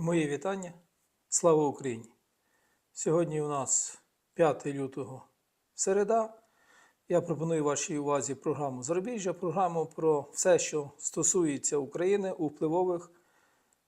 Мої вітання. Слава Україні! Сьогодні у нас 5 лютого середа. Я пропоную вашій увазі програму Зарубіжжя, програму про все, що стосується України у впливових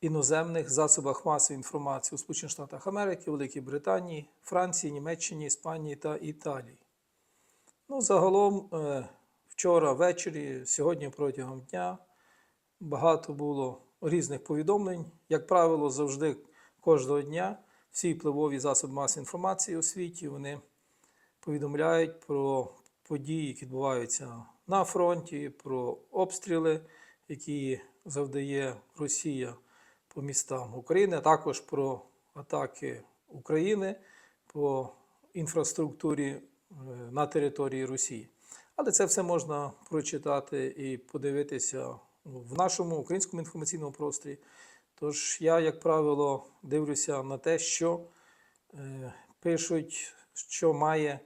іноземних засобах масової інформації у Сполучених Штатах Америки, Великій Британії, Франції, Німеччині, Іспанії та Італії. Ну, загалом, е, вчора ввечері, сьогодні протягом дня багато було різних повідомлень. Як правило, завжди кожного дня всі впливові засоби масової інформації у світі вони повідомляють про події, які відбуваються на фронті, про обстріли, які завдає Росія по містам України, а також про атаки України по інфраструктурі е, на території Росії. Але це все можна прочитати і подивитися в нашому українському інформаційному просторі. Тож я, як правило, дивлюся на те, що е, пишуть, що має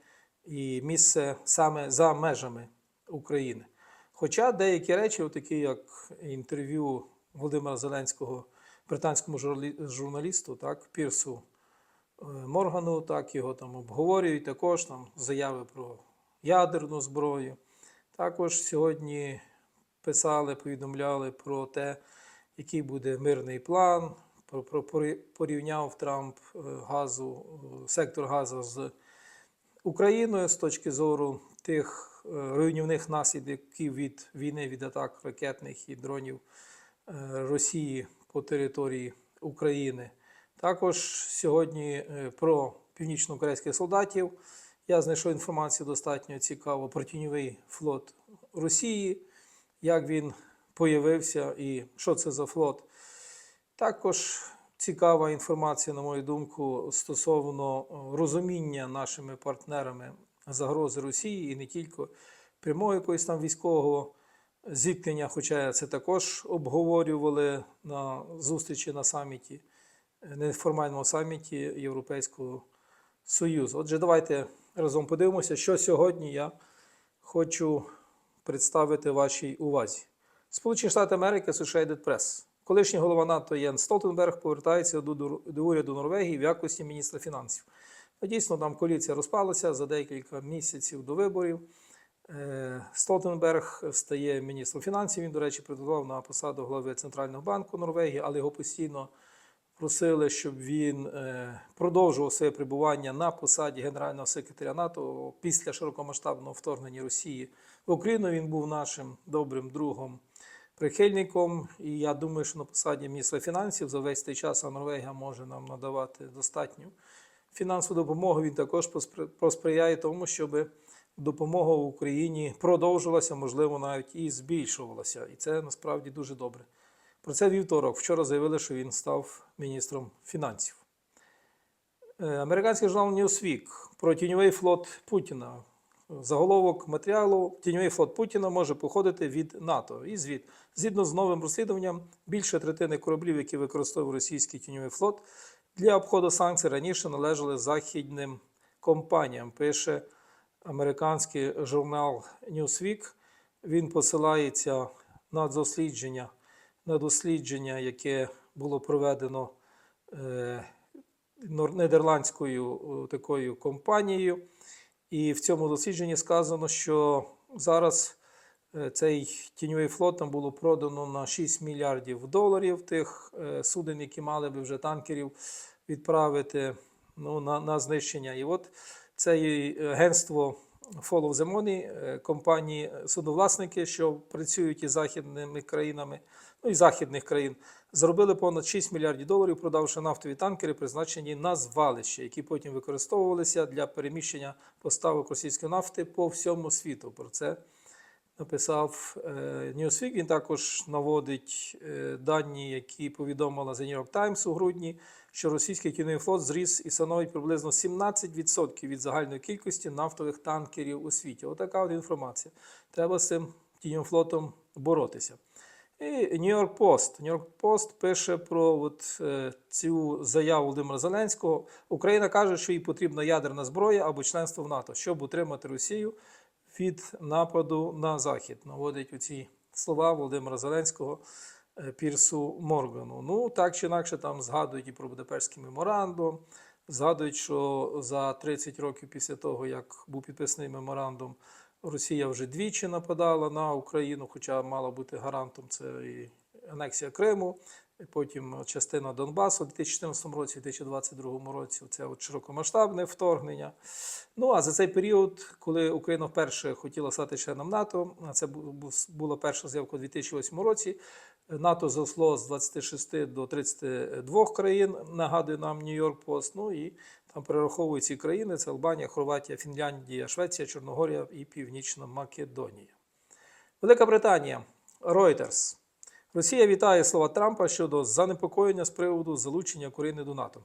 і місце саме за межами України. Хоча деякі речі, такі як інтерв'ю Володимира Зеленського британському журналісту, так, Пірсу е, Моргану, так його там обговорюють, також там заяви про ядерну зброю. Також сьогодні писали, повідомляли про те, який буде мирний план. Про, про порі- порівняв Трамп е, газу, е, сектор газу з Україною з точки зору тих е, руйнівних наслідків від війни, від атак ракетних і дронів Росії по території України. Також сьогодні про північно-корейських солдатів я знайшов інформацію достатньо цікаву про тіньовий флот Росії, як він появився і що це за флот. Також цікава інформація, на мою думку, стосовно е, розуміння нашими партнерами загрози Росії і не тільки прямого якогось там військового зіткнення, хоча це також обговорювали на зустрічі на саміті, е, неформальному саміті Європейського Союзу. Отже, давайте разом подивимося, що сьогодні я хочу представити вашій увазі. Сполучені Штати Америки Associated Press. Колишній голова НАТО Єн Столтенберг повертається до, уряду Норвегії в якості міністра фінансів. Ну, Дійсно, там коаліція розпалася за декілька місяців до виборів. Е, Столтенберг стає міністром фінансів. Він, до речі, претендував на посаду голови Центрального банку Норвегії, але його постійно просили, щоб він е, продовжував своє перебування на посаді генерального секретаря НАТО після широкомасштабного вторгнення Росії в Україну. Він був нашим добрим другом, прихильником. І я думаю, що на посаді міністра фінансів за весь цей час Норвегія може нам надавати достатню фінансову допомогу. Він також поспри- посприяє тому, щоб допомога в Україні продовжувалася, можливо, навіть і збільшувалася. І це насправді дуже добре. Про це вівторок. Вчора заявили, що він став міністром фінансів. Е, Американський журнал Newsweek про тіньовий флот Путіна. Заголовок матеріалу Тіньовий флот Путіна може походити від НАТО. І звіт. Згідно з новим розслідуванням, більше третини кораблів, які використовував російський тіньовий флот для обходу санкцій, раніше належали західним компаніям. Пише американський журнал Newsweek. Він посилається на дослідження, на дослідження, яке було проведено е, нідерландською такою компанією. І в цьому дослідженні сказано, що зараз е, цей тіньовий флот там було продано на 6 мільярдів доларів тих е, суден, які мали би вже танкерів відправити ну, на, на знищення. І от це агентство Follow the Money, компанії судновласники, що працюють із західними країнами, ну і західних країн, заробили понад 6 мільярдів доларів, продавши нафтові танкери, призначені на звалище, які потім використовувалися для переміщення поставок російської нафти по всьому світу. Про це написав е, Newsweek. Він також наводить е, дані, які повідомила The New York Times у грудні, що російський кінний флот зріс і становить приблизно 17% від загальної кількості нафтових танкерів у світі. Отака от інформація. Треба з цим тіньовим флотом боротися. І Post. New York Post пише про от, е, цю заяву Володимира Зеленського. Україна каже, що їй потрібна ядерна зброя або членство в НАТО, щоб утримати Росію від нападу на Захід. Наводить у ці слова Володимира Зеленського е, Пірсу Моргану. Ну, так чи інакше, там згадують і про Будапештський меморандум, згадують, що за 30 років після того, як був підписаний меморандум, Росія вже двічі нападала на Україну, хоча мала бути гарантом це і анексія Криму, потім частина Донбасу у 2014 році, у 2022 році це от широкомасштабне вторгнення. Ну а за цей період, коли Україна вперше хотіла стати членом НАТО, це бу- бу- була перша заявка у 2008 році. НАТО зросло з 26 до 32 країн, нагадує нам Нью-Йорк Пост. Ну і там перераховують ці країни: це Албанія, Хорватія, Фінляндія, Швеція, Чорногорія і Північна Македонія. Велика Британія, Reuters. Росія вітає слова Трампа щодо занепокоєння з приводу залучення України до НАТО.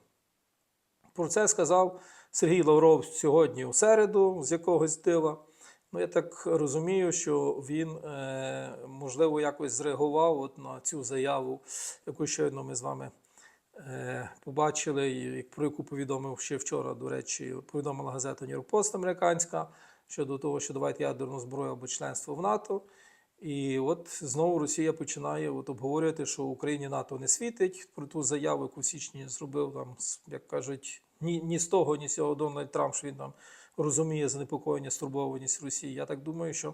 Про це сказав Сергій Лавров сьогодні у середу з якогось дива. Ну, я так розумію, що він, е, можливо, якось зреагував от на цю заяву, яку щойно ми з вами е, побачили, про яку повідомив ще вчора, до речі, повідомила газета York Post американська щодо того, що давайте ядерну зброю або членство в НАТО. І от знову Росія починає от обговорювати, що Україні НАТО не світить. Про ту заяву, яку в січні зробив там, як кажуть, ні, ні з того, ні з цього Дональд Трамп, що він там розуміє занепокоєння, стурбованість Росії. Я так думаю, що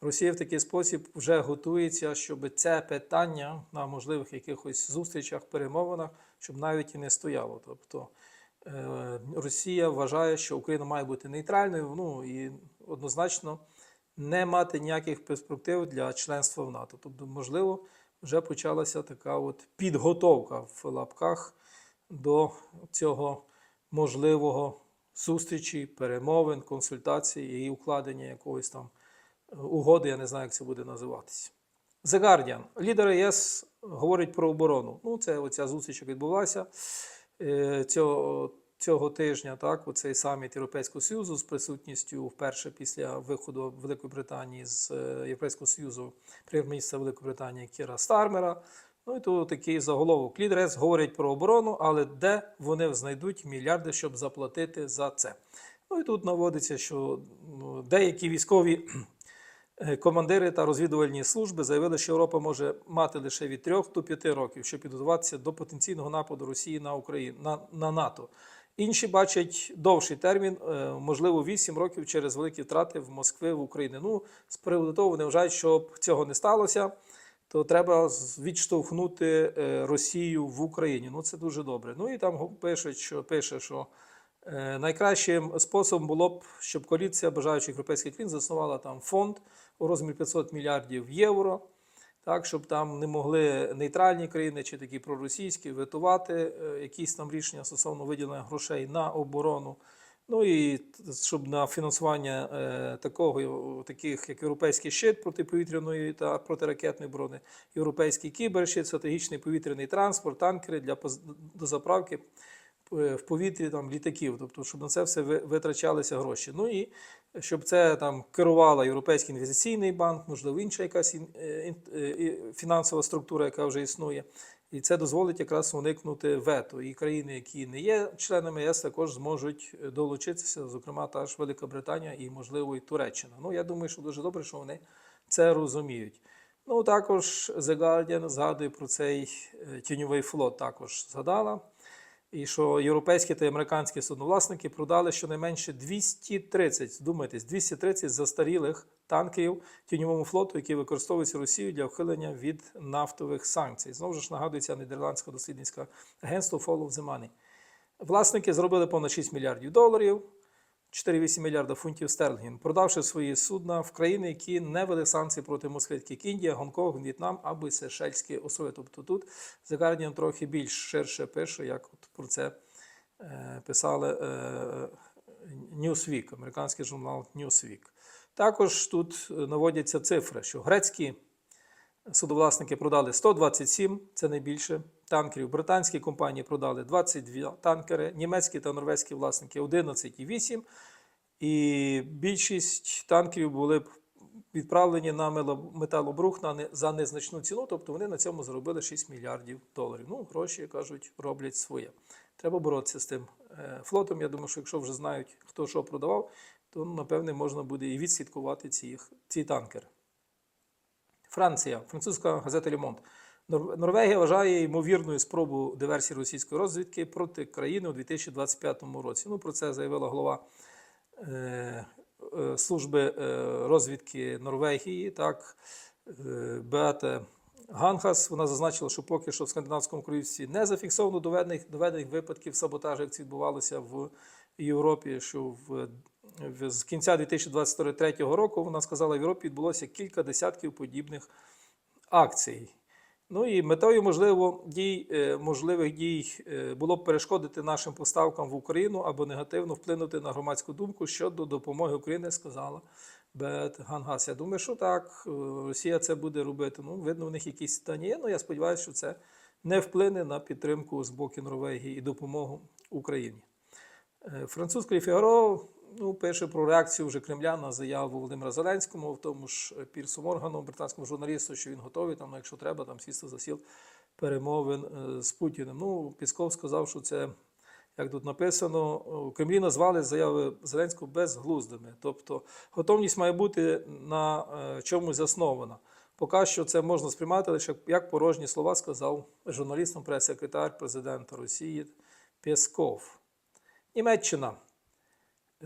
Росія в такий спосіб вже готується, щоб це питання на можливих якихось зустрічах, перемовинах, щоб навіть і не стояло. Тобто е, Росія вважає, що Україна має бути нейтральною, ну і однозначно не мати ніяких перспектив для членства в НАТО. Тобто, можливо, вже почалася така от підготовка в лапках до цього можливого зустрічі, перемовин, консультацій і укладення якогось там е, угоди, я не знаю, як це буде називатися. The Guardian. Лідери ЄС говорять про оборону. Ну, це оця зустріч яка відбулася е, цього, цього тижня, так, оцей саміт Європейського Союзу з присутністю вперше після виходу Великої Британії з е, Європейського Союзу прем'єр-міністра Великої Британії Кіра Стармера. Ну і тут такий заголовок. Лідери ЄС говорять про оборону, але де вони знайдуть мільярди, щоб заплатити за це? Ну і тут наводиться, що ну, деякі військові Е, Командири та розвідувальні служби заявили, що Європа може мати лише від 3 до 5 років, щоб підготуватися до потенційного нападу Росії на Україну на, на НАТО. Інші бачать довший термін, е, можливо, 8 років через великі втрати в Москві в Україні. Ну, з приводу того, вони вважають, щоб цього не сталося, то треба відштовхнути е, Росію в Україні. Ну, це дуже добре. Ну і там пишуть, що пише, що Е, Найкращим способом було б, щоб коаліція бажаючих європейських країн заснувала там фонд у розмірі 500 мільярдів євро, так, щоб там не могли нейтральні країни чи такі проросійські витувати е, якісь там рішення стосовно виділення грошей на оборону. Ну і щоб на фінансування е, такого, е, таких як європейський щит протиповітряної та протиракетної оборони, європейський кіберщит, стратегічний повітряний транспорт, танкери для дозаправки в повітрі там літаків, тобто, щоб на це все витрачалися гроші. Ну і щоб це там керувала Європейський інвестиційний банк, можливо, інша якась е, е, фінансова структура, яка вже існує. І це дозволить якраз уникнути вето. І країни, які не є членами ЄС, також зможуть е, долучитися, зокрема, та ж Велика Британія і, можливо, і Туреччина. Ну, я думаю, що дуже добре, що вони це розуміють. Ну, також The Guardian згадує про цей е, тіньовий флот, також згадала. І що європейські та американські судновласники продали щонайменше 230, думайтесь, 230 застарілих танків тіньовому флоту, які використовуються Росією для ухилення від нафтових санкцій. Знову ж нагадується нідерландське дослідницьке агентство Follow the Money. Власники зробили понад 6 мільярдів доларів, 4,8 мільярда фунтів стерлінгів, продавши свої судна в країни, які не вели санкції проти Москви, Індія, Гонконг, В'єтнам або Сейшельські острови. Тобто тут The трохи більш ширше пише, як от про це е, писали е, Newsweek, американський журнал Newsweek. Також тут е, наводяться цифри, що грецькі судовласники продали 127, це найбільше танкерів. Британські компанії продали 22 танкери, німецькі та норвезькі власники 11,8. І більшість танкерів були відправлені на металобрух за незначну ціну, тобто вони на цьому заробили 6 мільярдів доларів. Ну, гроші, кажуть, роблять своє. Треба боротися з тим е, флотом. Я думаю, що якщо вже знають, хто що продавав, то напевне можна буде і відслідкувати ці, ці танкери. Франція, французька газета Лімонт. Нор- Норвегія вважає ймовірною спробу диверсії російської розвідки проти країни у 2025 році. Ну, про це заявила голова е, е, служби е, розвідки Норвегії, так, е, Беате Ганхас. Вона зазначила, що поки що в скандинавському королівстві не зафіксовано доведених, доведених випадків саботажу, як це відбувалося в Європі, що в, в з кінця 2023 року вона сказала, в Європі відбулося кілька десятків подібних акцій. Ну і метою можливо, дій, е, можливих дій е, було б перешкодити нашим поставкам в Україну або негативно вплинути на громадську думку щодо допомоги Україні, сказала Бет Гангас. Я думаю, що так, е, Росія це буде робити. Ну, видно, в них якісь дані є, але я сподіваюся, що це не вплине на підтримку з боку Норвегії і допомогу Україні. Французький Фігаро ну, пише про реакцію вже Кремля на заяву Володимира Зеленського, в тому ж е, Пірсу Моргану, британському журналісту, що він готовий, там, якщо треба, там сісти за сіл перемовин е, з Путіним. Ну, Пісков сказав, що це, як тут написано, у Кремлі назвали заяви Зеленського безглуздими. Тобто готовність має бути на е, чомусь заснована. Поки що це можна сприймати лише як порожні слова, сказав журналістам прес-секретар президента Росії Пєсков. Німеччина.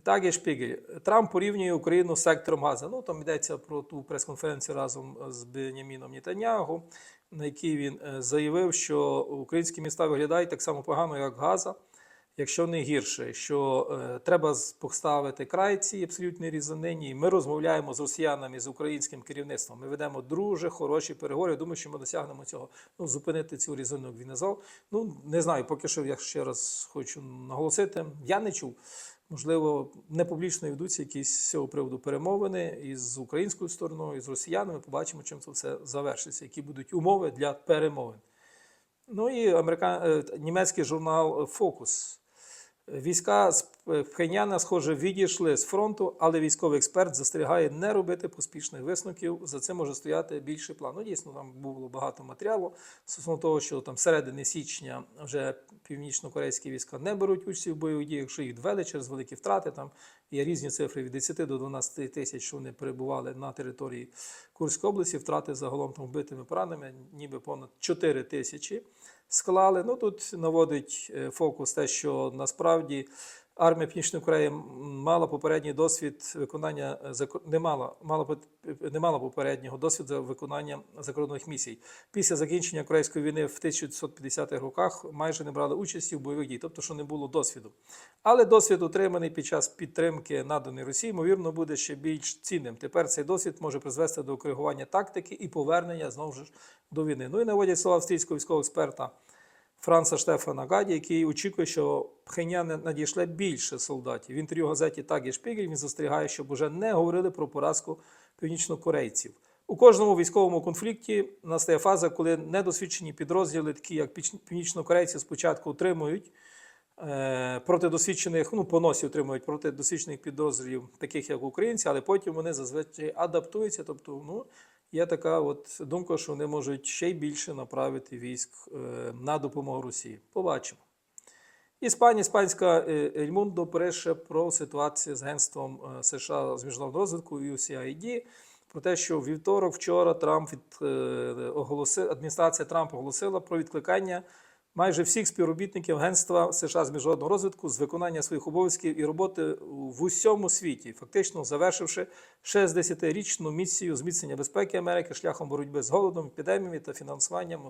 Так, є Шпігель. Трамп порівнює Україну з сектором Газа. Ну, там йдеться про ту прес-конференцію разом з Беняміном Нетанягу, на якій він е, заявив, що українські міста виглядають так само погано, як Газа, якщо не гірше, що е, треба поставити край цій абсолютній різанині. Ми розмовляємо з росіянами, з українським керівництвом. Ми ведемо дуже хороші переговори. Я думаю, що ми досягнемо цього. Ну, зупинити цю різанину, він назвав. Ну, не знаю, поки що я ще раз хочу наголосити. Я не чув. Можливо, не публічно ведуться якісь з цього приводу перемовини із українською стороною, і з росіянами. Побачимо, чим це все завершиться, які будуть умови для перемовин. Ну і американ... е, німецький журнал Фокус. Війська з е, Пхеняна, схоже, відійшли з фронту, але військовий експерт застерігає не робити поспішних висновків. За цим може стояти більший план. Ну, дійсно, там було багато матеріалу стосовно того, що там середини січня вже північно-корейські війська не беруть участь в бойових діях, що їх двели через великі втрати. Там є різні цифри від 10 до 12 тисяч, що вони перебували на території Курської області. Втрати загалом там вбитими пораненими, ніби понад 4 тисячі склали. Ну тут наводить е, фокус те, що насправді армія Північної м, мала попередній досвід виконання е, не мала, мала не мала попереднього досвіду виконання закордонних місій. Після закінчення Корейської війни в 1950-х роках майже не брали участі в бойових дій, тобто що не було досвіду. Але досвід, отриманий під час підтримки наданої Росії, ймовірно, буде ще більш цінним. Тепер цей досвід може призвести до коригування тактики і повернення знову ж до війни. Ну і наводять слова австрійського військового експерта Франца Штефана Гаді, який очікує, що Пхенян надійшле більше солдатів. В інтерв'ю газеті «Так і Шпігель» він застерігає, щоб уже не говорили про поразку північнокорейців. У кожному військовому конфлікті настає фаза, коли недосвідчені підрозділи, такі як північнокорейці, спочатку утримують е, проти досвідчених, ну, поносів отримують проти досвідчених підрозділів, таких як українці, але потім вони зазвичай адаптуються. Тобто, ну, є така от думка, що вони можуть ще й більше направити військ е, на допомогу Росії. Побачимо. Іспанія, іспанська Ельмундо Ель пише про ситуацію з агентством е, США з міжнародного розвитку USAID, про те, що вівторок вчора Трамп від, е, оголосив, адміністрація Трампа оголосила про відкликання майже всіх співробітників Агентства США з міжнародного розвитку з виконання своїх обов'язків і роботи в усьому світі, фактично завершивши 60-річну місію зміцнення безпеки Америки шляхом боротьби з голодом, епідеміями та фінансуванням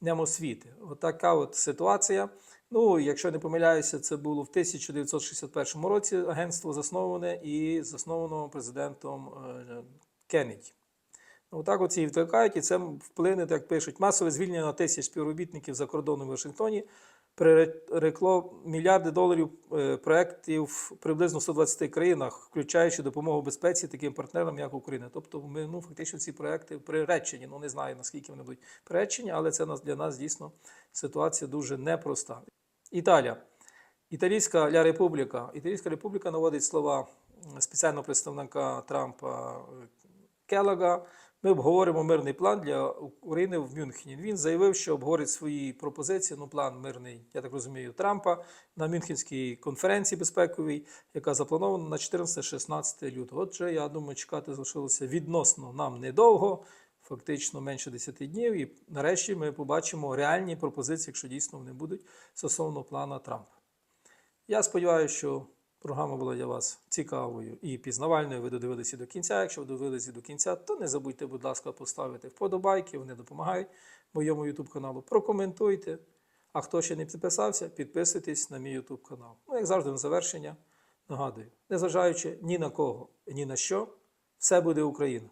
Днем освіти. Отака от ситуація. Ну, якщо не помиляюся, це було в 1961 році агентство засноване і засновано президентом е, Кеннеді. Ну, так оці відкликають, і це вплине, як пишуть, масове звільнення тисяч співробітників за кордоном в Вашингтоні прирекло мільярди доларів е, проєктів приблизно 120 країнах, включаючи допомогу безпеці таким партнерам, як Україна. Тобто ми ну, фактично ці проекти приречені. Ну не знаю наскільки вони будуть приречені, але це для нас дійсно ситуація дуже непроста. Італія. Італійська Ля Републіка. Італійська Республіка наводить слова спеціального представника Трампа е, Келлога. Ми обговоримо мирний план для України в Мюнхені. Він заявив, що обговорить свої пропозиції. Ну, план мирний, я так розумію, Трампа на Мюнхенській конференції безпековій, яка запланована на 14-16 лютого. Отже, я думаю, чекати залишилося відносно нам недовго. фактично менше 10 днів, і нарешті ми побачимо реальні пропозиції, якщо дійсно вони будуть стосовно плана Трампа. Я сподіваюся, що програма була для вас цікавою і пізнавальною. Ви додивилися до кінця. Якщо ви додивилися до кінця, то не забудьте, будь ласка, поставити вподобайки, вони допомагають моєму YouTube каналу. Прокоментуйте. А хто ще не підписався, підписуйтесь на мій YouTube канал. Ну, як завжди, на завершення нагадую, незважаючи ні на кого, ні на що, все буде Україна.